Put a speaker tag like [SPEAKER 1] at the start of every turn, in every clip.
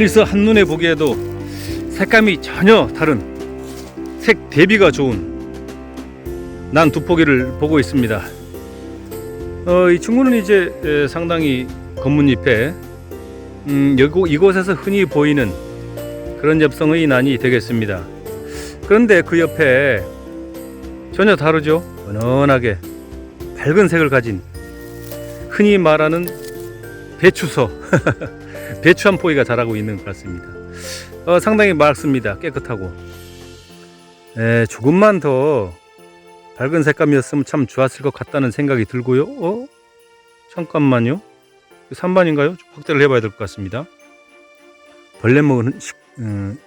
[SPEAKER 1] 멀리서 한눈에 보기에도 색감이 전혀 다른 색 대비가 좋은 난 두포기를 보고 있습니다. 어, 이 친구는 이제 에, 상당히 겉문잎에 음, 여고, 이곳에서 흔히 보이는 그런 엽성의 난이 되겠습니다. 그런데 그 옆에 전혀 다르죠. 은은하게 밝은 색을 가진 흔히 말하는 배추서 배추 한 포기가 자라고 있는 것 같습니다. 어, 상당히 맑습니다. 깨끗하고 에, 조금만 더 밝은 색감이었으면 참 좋았을 것 같다는 생각이 들고요. 어? 잠깐만요. 3반인가요? 확대를 해봐야 될 것 같습니다. 벌레 먹은 시, 음,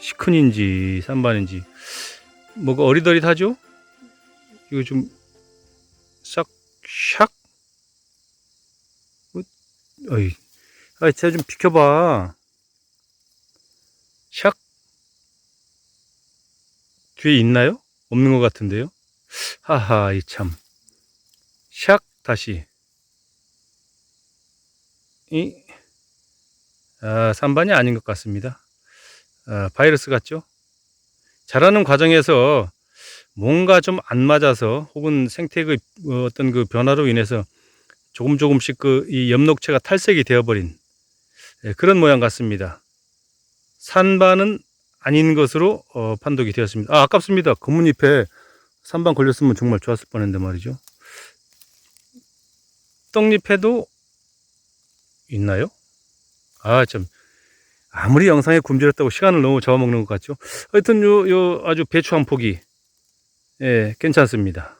[SPEAKER 1] 시큰인지 3반인지 뭐가 어리더리하죠? 이거 좀 싹, 샥? 어, 어이, 아, 제가 좀 비켜봐. 샥? 뒤에 있나요? 없는 것 같은데요? 하하, 이 참. 샥, 다시. 이, 아, 3반이 아닌 것 같습니다. 아, 바이러스 같죠? 자라는 과정에서 뭔가 좀 안 맞아서 혹은 생태의 어떤 그 변화로 인해서 조금 조금씩 그 이 엽록체가 탈색이 되어버린 예, 그런 모양 같습니다. 산반은 아닌 것으로 어, 판독이 되었습니다. 아, 아깝습니다. 검은잎에 산반 걸렸으면 정말 좋았을 뻔했는데 말이죠. 떡잎에도 있나요? 아, 참. 아무리 영상에 굶주렸다고 시간을 너무 잡아먹는 것 같죠? 하여튼 요, 요 아주 배추 한 포기. 예, 괜찮습니다.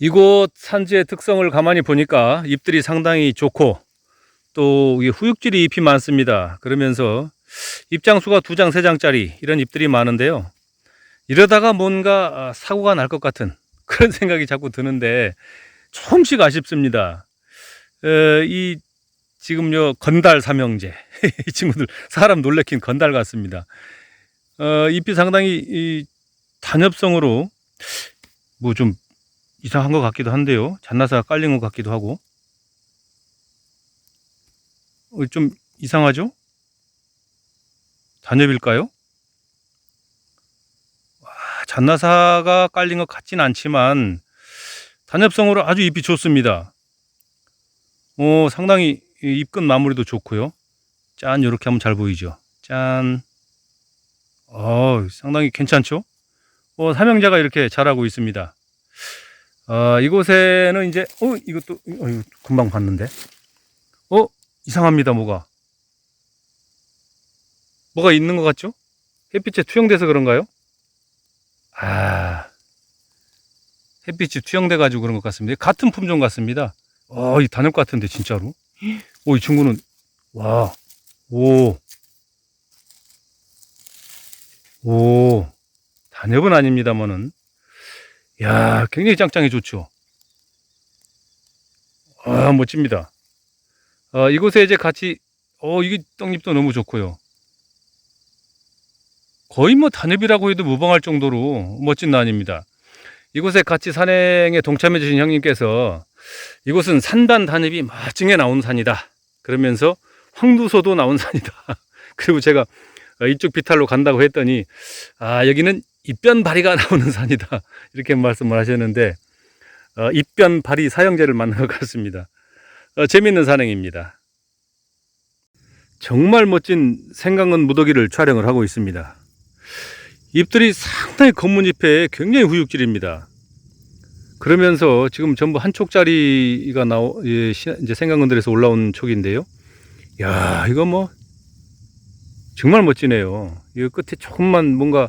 [SPEAKER 1] 이곳 산지의 특성을 가만히 보니까 잎들이 상당히 좋고 또 후육질이 잎이 많습니다. 그러면서 잎장수가 두 장, 세 장짜리 이런 잎들이 많은데요. 이러다가 뭔가 아, 사고가 날 것 같은 그런 생각이 자꾸 드는데 조금씩 아쉽습니다. 에, 이 지금 요 건달 삼형제 이 친구들 사람 놀래킨 건달 같습니다. 어, 잎이 상당히 이 단엽성으로 뭐 좀 이상한 것 같기도 한데요. 잔나사가 깔린 것 같기도 하고 어, 좀 이상하죠? 단엽일까요? 와, 잔나사가 깔린 것 같진 않지만 단엽성으로 아주 잎이 좋습니다. 어, 상당히 이 잎끝 마무리도 좋고요. 짠, 이렇게 하면 잘 보이죠. 짠. 어, 상당히 괜찮죠? 어, 삼형제가 이렇게 자라고 있습니다. 아, 이곳에는 이제, 어, 이것도, 어, 이거 금방 봤는데. 어, 이상합니다, 뭐가. 뭐가 있는 것 같죠? 햇빛에 투영돼서 그런가요? 아, 햇빛이 투영돼가지고 그런 것 같습니다. 같은 품종 같습니다. 아, 이 단엽 같은데, 진짜로. 오, 이 친구는, 와, 오, 오, 단엽은 아닙니다만은, 야, 굉장히 짱짱해 좋죠. 아, 멋집니다. 어, 이곳에 이제 같이, 어, 이게 떡잎도 너무 좋고요. 거의 뭐 단엽이라고 해도 무방할 정도로 멋진 난입니다. 이곳에 같이 산행에 동참해 주신 형님께서 이곳은 산단 단엽이 마증에 나온 산이다. 그러면서 황두소도 나온 산이다. 그리고 제가 이쪽 비탈로 간다고 했더니 아 여기는 입변바리가 나오는 산이다. 이렇게 말씀을 하셨는데 어, 입변바리 사형제를 만난 것 같습니다. 어, 재밌는 산행입니다. 정말 멋진 생강은 무더기를 촬영을 하고 있습니다. 잎들이 상당히 검은 잎에 굉장히 후육질입니다. 그러면서 지금 전부 한 촉짜리가 나오 예, 시- 이제 생강근들에서 올라온 촉인데요. 야 이거 뭐 정말 멋지네요. 이 끝에 조금만 뭔가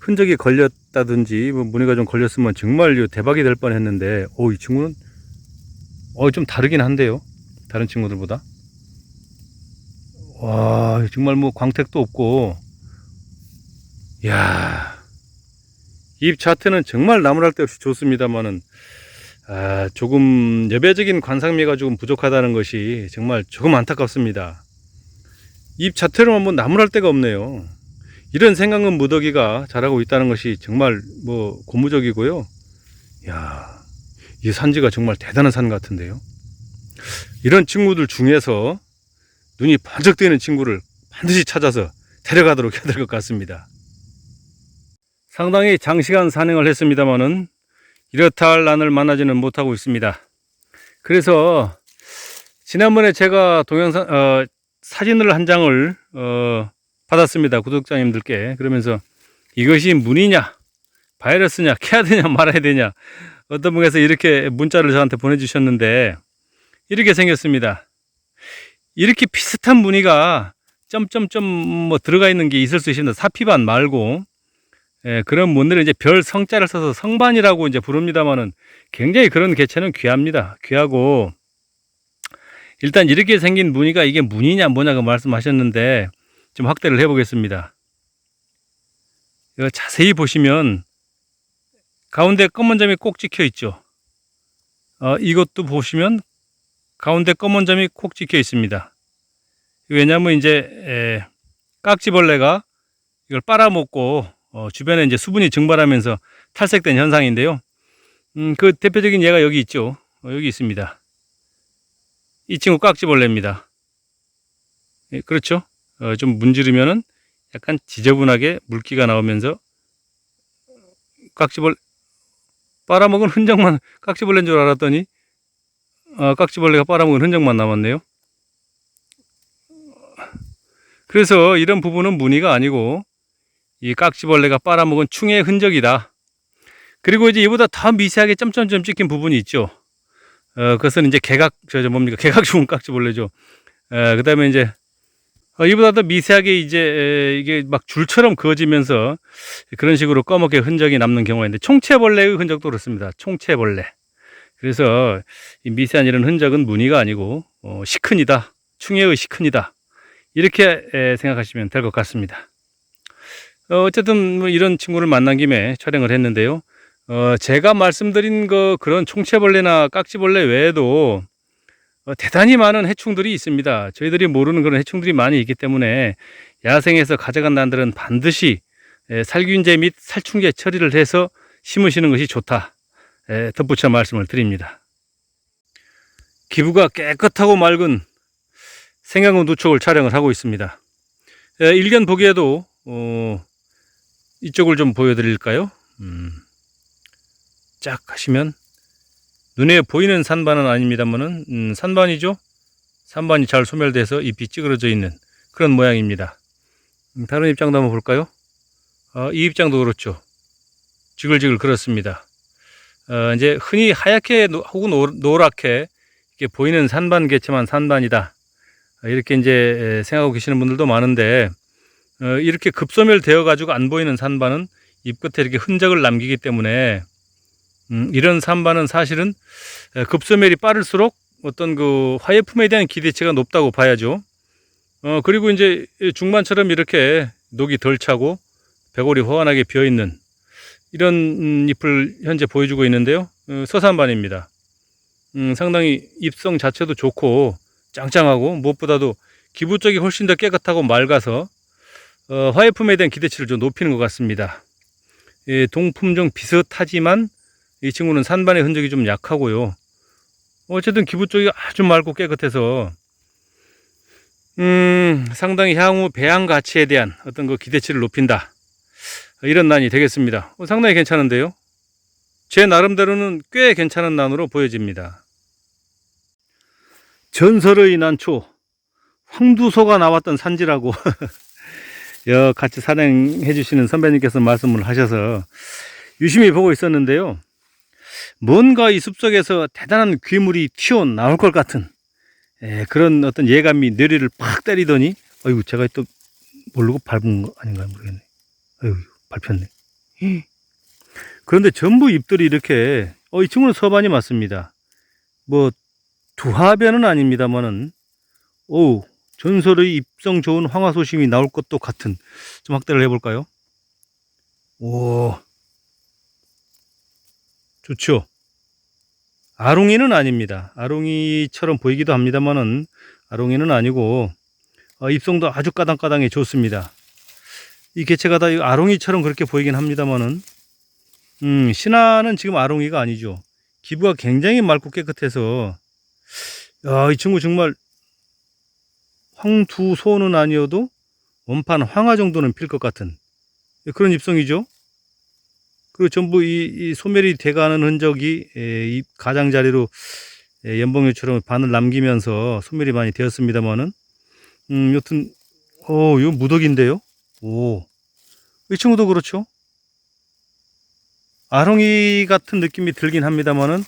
[SPEAKER 1] 흔적이 걸렸다든지 뭐 무늬가 좀 걸렸으면 정말 대박이 될 뻔했는데, 오 이 친구는 어 좀 다르긴 한데요. 다른 친구들보다. 와 정말 뭐 광택도 없고, 야. 잎 자체는 정말 나무랄 데 없이 좋습니다만은 아, 조금 여배적인 관상미가 조금 부족하다는 것이 정말 조금 안타깝습니다. 잎 자체로만 뭐 나무랄 데가 없네요. 이런 생강은 무더기가 자라고 있다는 것이 정말 뭐 고무적이고요. 야, 이 산지가 정말 대단한 산 같은데요. 이런 친구들 중에서 눈이 뜨이는 친구를 반드시 찾아서 데려가도록 해야 될 것 같습니다. 상당히 장시간 산행을 했습니다마는 이렇다 할 난을 만나지는 못하고 있습니다. 그래서 지난번에 제가 동영상 어, 사진을 한 장을 어, 받았습니다 구독자님들께 그러면서 이것이 문이냐 바이러스냐 캐야 되냐 말아야 되냐 어떤 분께서 이렇게 문자를 저한테 보내주셨는데 이렇게 생겼습니다. 이렇게 비슷한 무늬가 점점점 뭐 들어가 있는 게 있을 수 있습니다. 사피반 말고 예, 그런 문들은 이제 별 성자를 써서 성반이라고 이제 부릅니다만은 굉장히 그런 개체는 귀합니다. 귀하고 일단 이렇게 생긴 무늬가 이게 무늬냐 뭐냐고 말씀하셨는데 좀 확대를 해보겠습니다. 자세히 보시면 가운데 검은 점이 꼭 찍혀 있죠. 어, 이것도 보시면 가운데 검은 점이 콕 찍혀 있습니다. 왜냐하면 이제 에, 깍지벌레가 이걸 빨아먹고 어, 주변에 이제 수분이 증발하면서 탈색된 현상인데요. 음, 그 대표적인 예가 여기 있죠. 어, 여기 있습니다. 이 친구 깍지벌레입니다. 예, 그렇죠? 어, 좀 문지르면은 약간 지저분하게 물기가 나오면서 깍지벌 빨아먹은 흔적만 깍지벌레인 줄 알았더니 어, 깍지벌레가 빨아먹은 흔적만 남았네요. 그래서 이런 부분은 무늬가 아니고 이 깍지벌레가 빨아먹은 충의 흔적이다. 그리고 이제 이보다 더 미세하게 점점점 찍힌 부분이 있죠. 어, 그것은 이제 개각, 저, 저 뭡니까? 개각 좋은 깍지벌레죠. 어, 그 다음에 이제, 어, 이보다 더 미세하게 이제, 에, 이게 막 줄처럼 그어지면서 그런 식으로 검게 흔적이 남는 경우가 있는데, 총체벌레의 흔적도 그렇습니다. 총체벌레. 그래서 이 미세한 이런 흔적은 무늬가 아니고, 어, 시큰이다. 충해의 시큰이다. 이렇게 에, 생각하시면 될 것 같습니다. 어, 어쨌든 뭐 이런 친구를 만난 김에 촬영을 했는데요. 어, 제가 말씀드린 그 그런 총체벌레나 깍지벌레 외에도 어, 대단히 많은 해충들이 있습니다. 저희들이 모르는 그런 해충들이 많이 있기 때문에 야생에서 가져간 난들은 반드시 에, 살균제 및 살충제 처리를 해서 심으시는 것이 좋다. 에, 덧붙여 말씀을 드립니다. 기부가 깨끗하고 맑은 생강군 누척을 촬영을 하고 있습니다. 에, 일견 보기에도 어, 이쪽을 좀 보여드릴까요? 음. 쫙 하시면 눈에 보이는 산반은 아닙니다만은 음, 산반이죠. 산반이 잘 소멸돼서 잎이 찌그러져 있는 그런 모양입니다. 음, 다른 입장도 한번 볼까요? 어, 이 입장도 그렇죠. 지글지글 그렇습니다. 어, 이제 흔히 하얗게 노- 혹은 노- 노랗게 이렇게 보이는 산반 개체만 산반이다. 어, 이렇게 이제 에, 생각하고 계시는 분들도 많은데 어, 이렇게 급소멸되어 가지고 안 보이는 산반은 잎 끝에 이렇게 흔적을 남기기 때문에 음, 이런 산반은 사실은 에, 급소멸이 빠를수록 어떤 그 화예품에 대한 기대치가 높다고 봐야죠. 어, 그리고 이제 중반처럼 이렇게 녹이 덜 차고 배골이 호환하게 비어 있는 이런 음, 잎을 현재 보여주고 있는데요. 어, 서산반입니다. 음, 상당히 잎성 자체도 좋고 짱짱하고 무엇보다도 기부 쪽이 훨씬 더 깨끗하고 맑아서 어, 화예품에 대한 기대치를 좀 높이는 것 같습니다. 예, 동품종 비슷하지만 이 친구는 산반의 흔적이 좀 약하고요. 어쨌든 기부 쪽이 아주 맑고 깨끗해서 음, 상당히 향후 배양 가치에 대한 어떤 그 기대치를 높인다. 이런 난이 되겠습니다. 어, 상당히 괜찮은데요. 제 나름대로는 꽤 괜찮은 난으로 보여집니다. 전설의 난초 황두소가 나왔던 산지라고 여 같이 산행해 주시는 선배님께서 말씀을 하셔서 유심히 보고 있었는데요. 뭔가 이 숲속에서 대단한 괴물이 튀어나올 것 같은 예, 그런 어떤 예감이 뇌리를 팍 때리더니 어이구 제가 또 모르고 밟은 거 아닌가 모르겠네. 어이구 밟혔네. 히. 그런데 전부 잎들이 이렇게 어, 이 친구는 서반이 맞습니다. 뭐 두하변은 아닙니다만은 오 전설의 입성 좋은 황화소심이 나올 것도 같은 좀 확대를 해볼까요? 오 좋죠. 아롱이는 아닙니다. 아롱이처럼 보이기도 합니다만은 아롱이는 아니고 어, 입성도 아주 까당까당해 좋습니다. 이 개체가 다 아롱이처럼 그렇게 보이긴 합니다만은 음, 신화는 지금 아롱이가 아니죠. 기부가 굉장히 맑고 깨끗해서 야, 이 친구 정말 황두 소는 아니어도 원판 황화 정도는 필 것 같은 그런 잎성이죠. 그리고 전부 이, 이 소멸이 돼가는 흔적이 에, 이 가장자리로 에, 연봉류처럼 반을 남기면서 소멸이 많이 되었습니다만은 음 여튼 어 이거 무덕인데요. 오. 이 친구도 그렇죠. 아롱이 같은 느낌이 들긴 합니다만은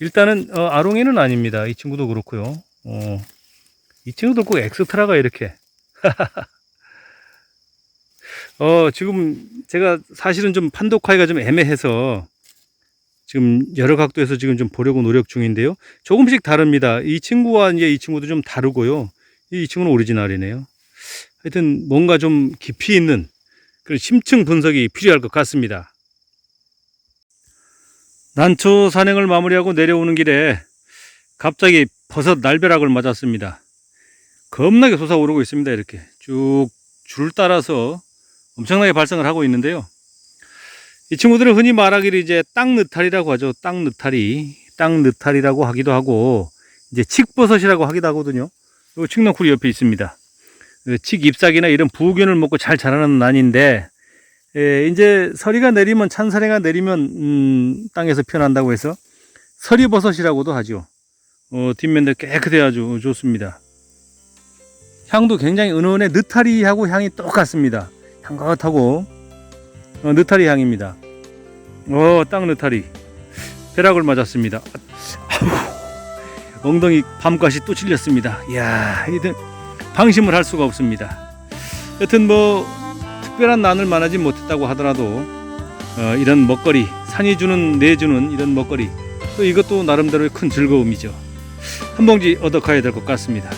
[SPEAKER 1] 일단은 어, 아롱이는 아닙니다. 이 친구도 그렇고요. 어, 이 친구도 꼭 엑스트라가 이렇게. 어, 지금 제가 사실은 좀 판독하기가 좀 애매해서 지금 여러 각도에서 지금 좀 보려고 노력 중인데요. 조금씩 다릅니다. 이 친구와 이제 이 친구도 좀 다르고요. 이 친구는 오리지널이네요. 하여튼 뭔가 좀 깊이 있는 그런 심층 분석이 필요할 것 같습니다. 난초 산행을 마무리하고 내려오는 길에 갑자기 버섯 날벼락을 맞았습니다. 겁나게 솟아오르고 있습니다. 이렇게 쭉 줄 따라서 엄청나게 발생을 하고 있는데요. 이 친구들은 흔히 말하기를 이제 땅 느타리라고 하죠. 땅 느타리, 땅 느타리라고 하기도 하고 이제 칡버섯이라고 하기도 하거든요. 이 칡넝쿨이 옆에 있습니다. 그칡 잎사귀나 이런 부균을 먹고 잘 자라는 난인데 예, 이제 서리가 내리면 찬사리가 내리면 음, 땅에서 피어난다고 해서 서리버섯이라고도 하죠. 어, 뒷면도 깨끗해 아주 좋습니다. 향도 굉장히 은은해 느타리하고 향이 똑같습니다. 향긋하고 어, 느타리 향입니다. 어, 땅 느타리. 벼락을 맞았습니다. 엉덩이 밤까지 또 찔렸습니다. 이야, 이들 방심을 할 수가 없습니다. 여튼 뭐 특별한 난을 만하지 못했다고 하더라도 어, 이런 먹거리 산이 주는 내주는 이런 먹거리 또 이것도 나름대로의 큰 즐거움이죠. 한 봉지 얻어 가야 될 것 같습니다.